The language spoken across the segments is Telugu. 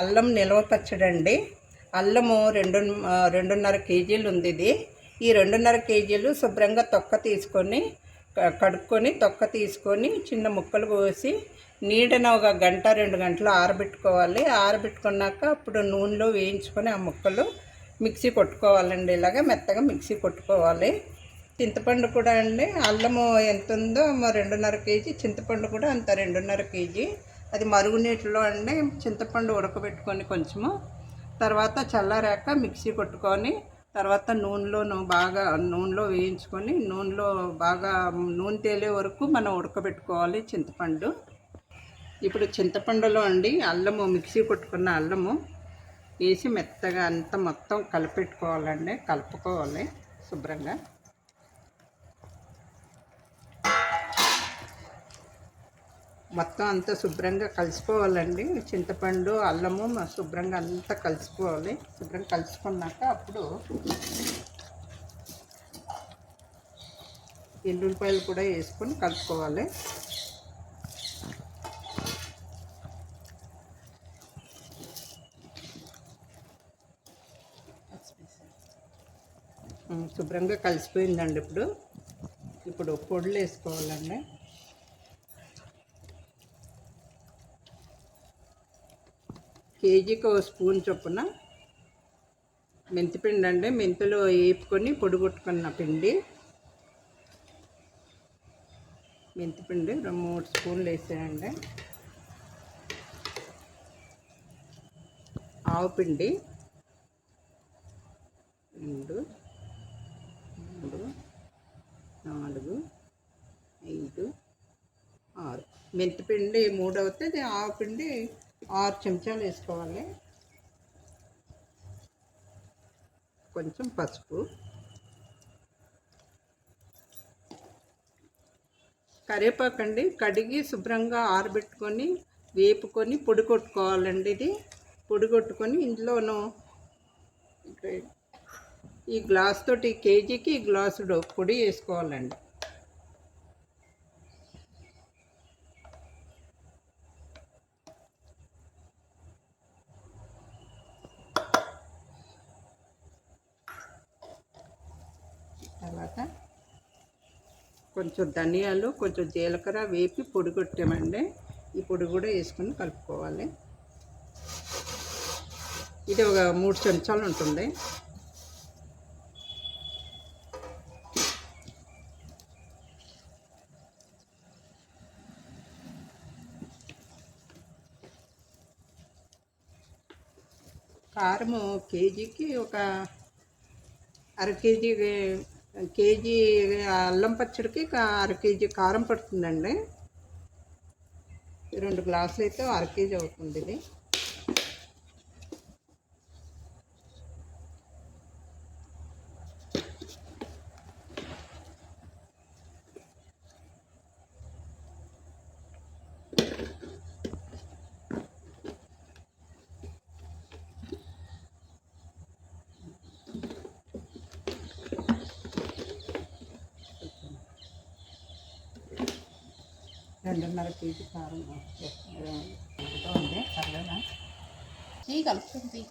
అల్లం నిల్వ పచ్చడండి. అల్లము రెండు రెండున్నర కేజీలు ఉంది ఇది. ఈ రెండున్నర కేజీలు శుభ్రంగా తొక్క తీసుకొని కడుక్కొని తొక్క తీసుకొని చిన్న ముక్కలు కోసి నీడన ఒక గంట రెండు గంటలు ఆరబెట్టుకోవాలి. ఆరబెట్టుకున్నాక అప్పుడు నూనెలో వేయించుకొని ఆ ముక్కలు మిక్సీ కొట్టుకోవాలండి. ఇలాగ మెత్తగా మిక్సీ కొట్టుకోవాలి. చింతపండు కూడా అండి. అల్లము ఎంత ఉందో రెండున్నర కేజీ చింతపండు కూడా అంత రెండున్నర కేజీ. అది మరుగునీటిలో అండి చింతపండు ఉడకబెట్టుకొని కొంచెము. తర్వాత చల్లారాక మిక్సీ కొట్టుకొని తర్వాత నూనెలోను బాగా నూనెలో వేయించుకొని నూనెలో బాగా నూనె తేలే వరకు మనం ఉడకబెట్టుకోవాలి చింతపండు. ఇప్పుడు చింతపండులో అండి అల్లము మిక్సీ కొట్టుకున్న అల్లము వేసి మెత్తగా అంతా మొత్తం కలిపెట్టుకోవాలండి కలుపుకోవాలి శుభ్రంగా. మొత్తం అంతా శుభ్రంగా కలిసిపోవాలండి. చింతపండు అల్లము శుభ్రంగా అంతా కలిసిపోవాలి. శుభ్రంగా కలుసుకున్నాక అప్పుడు ఎల్లుల్లిపాయలు కూడా వేసుకొని కలుపుకోవాలి. శుభ్రంగా కలిసిపోయిందండి ఇప్పుడు. ఇప్పుడు పొడులు వేసుకోవాలండి. కేజీకి ఒక స్పూన్ చొప్పున మెంతిపిండి అండి. మెంతులు వేపుకొని పొడిగొట్టుకున్న పిండి. మెంతిపిండి రెండు మూడు స్పూన్లు వేసానండి ఆవు పిండి రెండు మూడు నాలుగు ఐదు ఆరు. మెంతిపిండి మూడు అవుతుంది ఆవు పిండి ఆరు చెంచాలు వేసుకోవాలి. కొంచెం పసుపు. కరివేపాకండి కడిగి శుభ్రంగా ఆరబెట్టుకొని వేపుకొని పొడి కొట్టుకోవాలండి ఇది. పొడి కొట్టుకొని ఇందులోనూ ఈ గ్లాస్ తోటి కేజీకి ఈ గ్లాసుడు పొడి వేసుకోవాలండి. తర్వాత కొంచెం ధనియాలు కొంచెం జీలకర్ర వేపి పొడి కొట్టామండి. ఈ పొడి కూడా వేసుకొని కలుపుకోవాలి. ఇది ఒక మూడు చెంచాలు ఉంటుంది. కారము కేజీకి ఒక అర కేజీ కేజీ అల్లం పచ్చడికి అర కేజీ కారం పడుతుందండి. రెండు గ్లాసులు అయితే అర కేజీ అవుతుంది ఇది రెండున్నర కేజీ కారం ఉంది పర్లేదా చెయ్యి కలుపుతుంది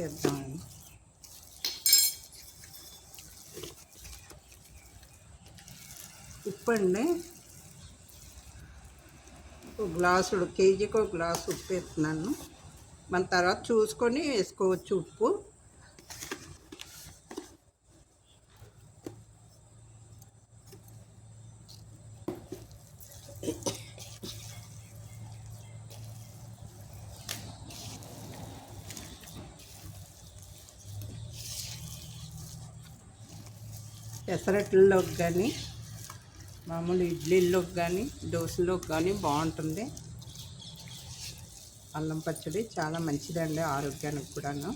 చేద్దాం. ఉప్పు అండి ఒక గ్లాసుడు కేజీకి ఒక గ్లాసు ఉప్పు వేస్తున్నాను. మన తర్వాత చూసుకొని వేసుకోవచ్చు ఉప్పు. పెసరట్లలోకి కానీ మామూలు ఇడ్లీలోకి కానీ దోశలోకి కానీ బాగుంటుంది. అల్లం పచ్చడి చాలా మంచిదండి ఆరోగ్యానికి కూడాను.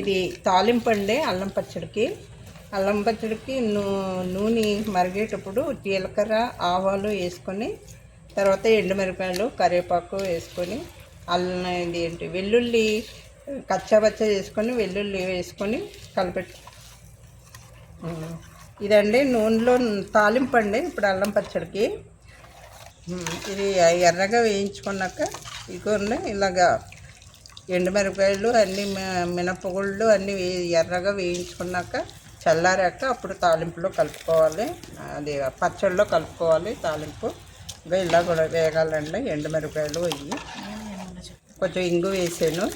ఇది తాలింపు అండి అల్లం పచ్చడికి. అల్లం పచ్చడికి నూ నూనె మరిగేటప్పుడు జీలకర్ర ఆవాలు వేసుకొని తర్వాత ఎండుమిరపకాయలు కరివేపాకు వేసుకొని అల్లం ఇది ఏంటి వెల్లుల్లి కచ్చాబచ్చ చేసుకొని వెల్లుల్లి వేసుకొని కలిపెట్టి ఇదండి నూనెలో తాలింపు అండి ఇప్పుడు అల్లం పచ్చడికి. ఇది ఎర్రగా వేయించుకున్నాక ఇగోండి ఇలాగా ఎండుమిరపకాయలు అన్ని మినపగుళ్ళు అన్నీ వే- ఎర్రగా వేయించుకున్నాక చల్లారాక అప్పుడు తాలింపులో కలుపుకోవాలి. అది పచ్చడిలో కలుపుకోవాలి తాలింపు. ఇంకా ఇలా కూడా వేగాలండి. ఎండుమిరపకాయలు పోయి కొంచెం ఇంగు వేసాను.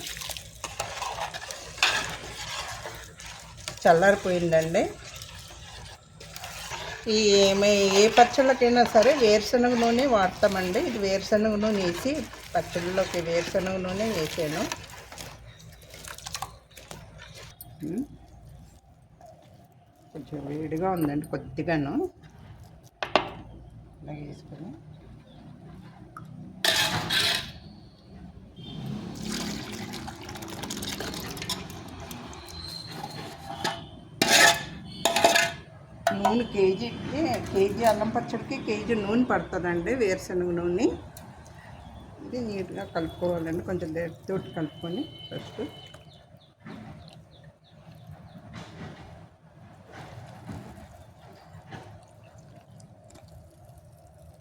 చల్లారిపోయిందండి. ఈ మే- ఏ పచ్చళ్ళకైనా సరే వేరుశనగ నూనె వాడతామండి. ఇది వేరుశనగ నూనె వేసి పచ్చళ్ళలోకి వేరుశనగ నూనె వేసాను కొంచెం వేడిగా ఉందండి కొద్దిగాను. ఇలా వేసుకుని నూనె కేజీకి కేజీ అల్లం పచ్చడికి కేజీ నూనె పడుతుందండి వేరుశనగ నూనె. ఇది నీట్గా కలుపుకోవాలండి కొంచెం తోటి కలుపుకొని ఫస్ట్.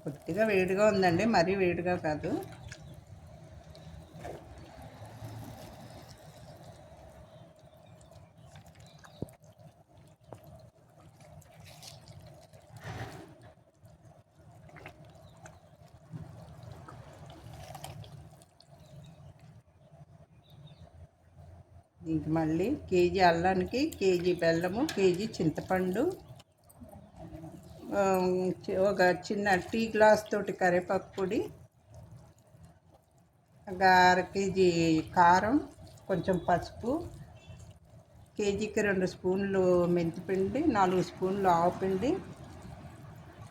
కొద్దిగా వేడిగా ఉందండి మరీ వేడిగా కాదు. మళ్ళీ కేజీ అల్లానికి కేజీ బెల్లము కేజీ చింతపండు ఒక చిన్న టీ గ్లాస్ తోటి కరివేపాకు పొడి ఒక అర కేజీ కారం కొంచెం పసుపు కేజీకి రెండు స్పూన్లు మెంతిపిండి నాలుగు స్పూన్లు ఆవుపిండి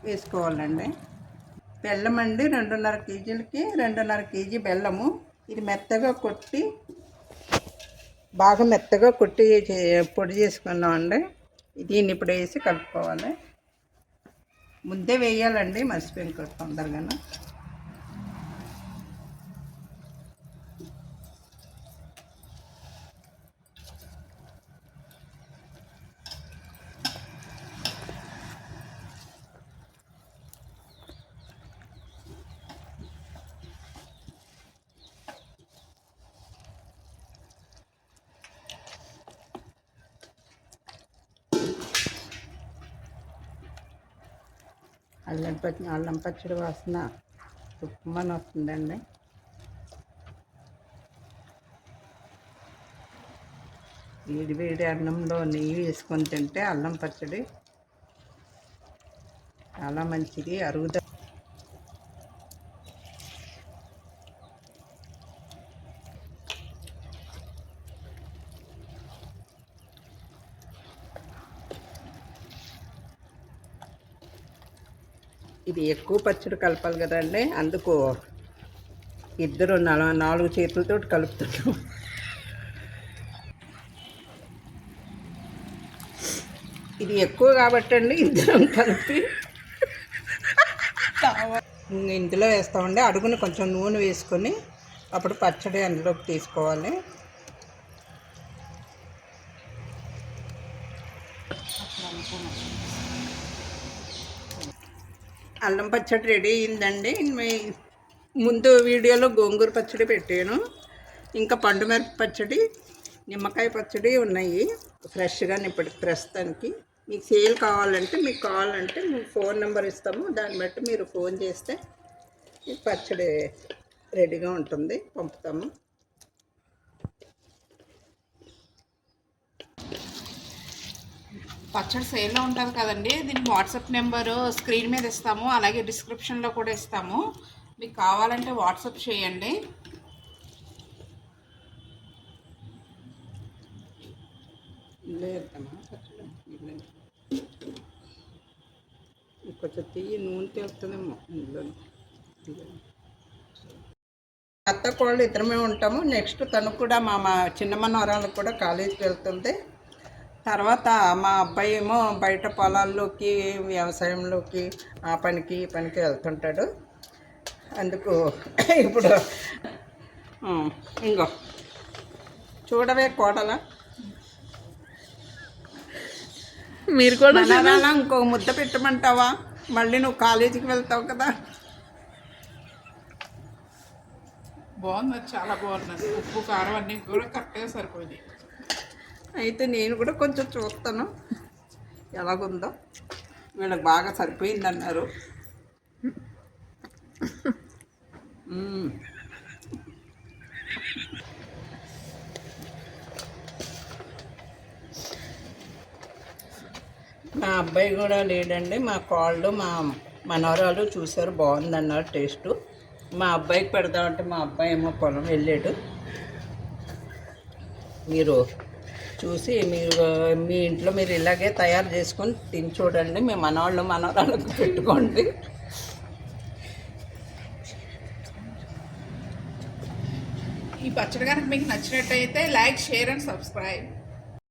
వేసుకోవాలండి. బెల్లం అండి రెండున్నర కేజీలకి రెండున్నర కేజీ బెల్లము. ఇది మెత్తగా కొట్టి బాగా మెత్తగా కొట్టి చే- పొడి చేసుకున్నామండి దీన్ని ఇప్పుడు వేసి కలుపుకోవాలి. ముందే వేయాలండి మర్చిపోయిన తొందరగా అల్లం పచ్చి అల్లం పచ్చడి వాసన ఉప్పమని వస్తుందండి. వేడి వేడి అన్నంలో నెయ్యి వేసుకొని తింటే అల్లం పచ్చడి చాలా మంచిది అరుగుద ఇది ఎక్కువ పచ్చడి కలపాలి కదండి. అందుకు ఇద్దరు నాలుగు చేతులతో కలుపుతున్నాం. ఇది ఎక్కువ కాబట్టి అండి ఇద్దరం కలిపి. ఇందులో వేస్తామండి. అడుగున కొంచెం నూనె వేసుకొని అప్పుడు పచ్చడి అందులోకి తీసుకోవాలి. అల్లం పచ్చడి రెడీ అయిందండి. మీ- ముందు వీడియోలో గోంగూర పచ్చడి పెట్టాను. ఇంకా పండు మిరప పచ్చడి నిమ్మకాయ పచ్చడి ఉన్నాయి. ఫ్రెష్గా ఇప్పటికి ప్రస్తుతానికి. మీకు సేల్ కావాలంటే మీకు కావాలంటే మీకు ఫోన్ నెంబర్ ఇస్తాము. దాన్ని బట్టి మీరు ఫోన్ చేస్తే మీకు పచ్చడి రెడీగా ఉంటుంది. పంపుతాము. పచ్చడి సేల్లో ఉంటుంది కదండి. దీని వాట్సాప్ నెంబరు స్క్రీన్ మీద ఇస్తాము. అలాగే డిస్క్రిప్షన్లో కూడా ఇస్తాము. మీకు కావాలంటే వాట్సాప్ చేయండి. కొంచెం తీయి నూనె తెలుస్తుందేమో ఇందులో అత్త కోళ్ళు ఇద్దరమే ఉంటాము. నెక్స్ట్ తను కూడా మా మా చిన్న మనవరాలకు కూడా కాలేజీకి వెళ్తుంది. తర్వాత మా అబ్బాయి ఏమో బయట పొలాల్లోకి వ్యవసాయంలోకి ఆ పనికి ఈ పనికి వెళ్తుంటాడు. అందుకు ఇప్పుడు ఇంగో. చూడవే కోడల. మీరు కూడా ఇంకో ముద్ద పెట్టమంటావా? మళ్ళీ నువ్వు కాలేజీకి వెళ్తావు కదా. బాగుంది చాలా బాగున్నది ఉప్పు కారం అన్నీ కూడా కరెక్ట్గా సరిపోయింది అయితే నేను కూడా కొంచెం చూస్తాను. ఎలాగుందో. వీళ్ళకి బాగా సరిపోయిందన్నారు మా అబ్బాయి కూడా లేడండి. మా కాళ్ళు మా మనవరాలు చూశారు బాగుందన్నారు టేస్ట్. మా అబ్బాయికి పెడదామంటే మా అబ్బాయి ఏమో పొలం వెళ్ళాడు. మీరు చూసి మీరు మీ ఇంట్లో మీరు ఇలాగే తయారు చేసుకొని తిని చూడండి. మీ మనవాళ్ళు మనవరాళ్ళకు పెట్టుకోండి. ఈ పచ్చడి కనుక మీకు నచ్చినట్టయితే లైక్ షేర్ అండ్ సబ్స్క్రైబ్.